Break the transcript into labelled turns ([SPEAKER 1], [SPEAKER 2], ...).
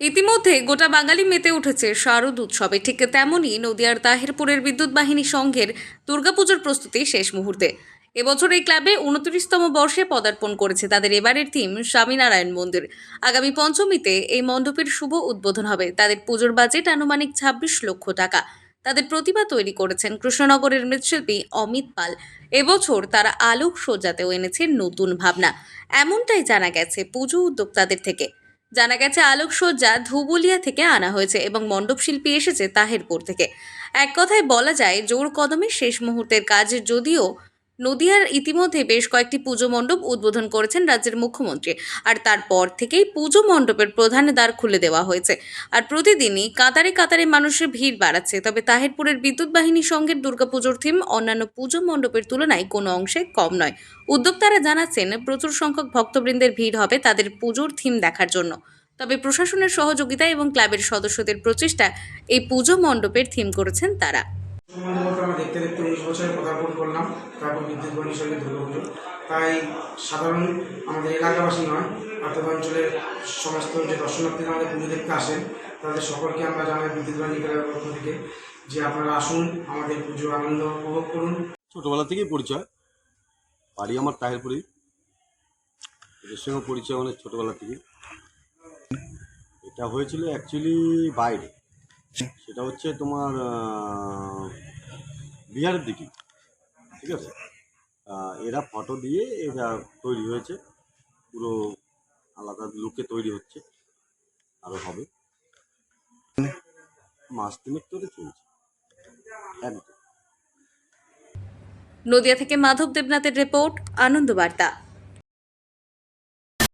[SPEAKER 1] ইতিমধ্যে গোটা বাঙালি মেতে উঠেছে শারদ উৎসবে। ঠিক তেমনই নদিয়ার তাহিরপুরের বিদ্যুৎ বাহিনী সংঘের দুর্গাপুজোর প্রস্তুতি শেষ মুহূর্তে। এবছর এই ক্লাবে উনত্রিশতম বর্ষে পদার্পণ করেছে তাদের এবারের থিম স্বামীনারায়ণ মন্দির। আগামী পঞ্চমীতে এই মণ্ডপের শুভ উদ্বোধন হবে। তাদের পুজোর বাজেট আনুমানিক ছাব্বিশ লক্ষ টাকা। তাদের প্রতিভা তৈরি করেছেন কৃষ্ণনগরের মৃৎশিল্পী অমিত পাল। এবছর তারা আলোক সজ্জাতেও এনেছে নতুন ভাবনা। এমনটাই জানা গেছে পুজো উদ্যোক্তাদের থেকে। জানা গেছে, আলোকসজ্জা ধুবুলিয়া থেকে আনা হয়েছে এবং মণ্ডপ শিল্পী এসেছে তাহেরপুর থেকে। এক কথায় বলা যায়, জোর কদমে শেষ মুহূর্তের কাজ যদিও নদিয়ার ইতিমধ্যে বেশ কয়েকটি পুজো মণ্ডপ উদ্বোধন করেছেন রাজ্যের মুখ্যমন্ত্রী। আর তারপর থেকেই পুজো মণ্ডপের প্রধান দ্বার খুলে দেওয়া হয়েছে। আর প্রতিদিনই কাতারে কাতারে মানুষের ভিড় বাড়াচ্ছে। তবে তাহেরপুরের বিদ্যুৎ বাহিনী সঙ্গের দুর্গাপুজোর থিম অন্যান্য পুজো মণ্ডপের তুলনায় কোনো অংশে কম নয়। উদ্যোক্তারা জানাচ্ছেন, প্রচুর সংখ্যক ভক্তবৃন্দের ভিড় হবে তাদের পুজোর থিম দেখার জন্য। তবে প্রশাসনের সহযোগিতা এবং ক্লাবের সদস্যদের প্রচেষ্টা এই পুজো মণ্ডপের থিম করেছেন তারা।
[SPEAKER 2] সম্বন্ধে আমরা দেখতে দেখতে উনিশ বছরে পদার্পণ করলাম। তারপর বিদ্যুৎ বাণী সঙ্গে দুর্গাপুজো তাই সাধারণ আমাদের এলাকাবাসী নয় অর্থাৎ অঞ্চলের সমস্ত যে দর্শনার্থীরা আমাদের পুজো দেখতে আসেন, তাদের সকলকে আমরা জানাই বিদ্যুৎ বাণী ক্লাবের পক্ষ থেকে যে আপনারা আসুন, আমাদের পুজো আনন্দ উপভোগ করুন।
[SPEAKER 3] ছোটোবেলা থেকেই পরিচয়। বাড়ি আমার তাহেরপুরি। এদের সঙ্গে পরিচয় অনেক ছোটোবেলা থেকে এটা হয়েছিল অ্যাকচুয়ালি বাইরে। সেটা হচ্ছে তোমার বিহারের দিকে ঠিক আছে? এরা ফটো দিয়ে এটা তৈরি হয়েছে পুরো আলাদা লুকে তৈরি হচ্ছে আরও হবে। মাস তিনেক ধরে চলছে। একদম।
[SPEAKER 1] নদিয়া থেকে মাধব দেবনাথের রিপোর্ট আনন্দ বার্তা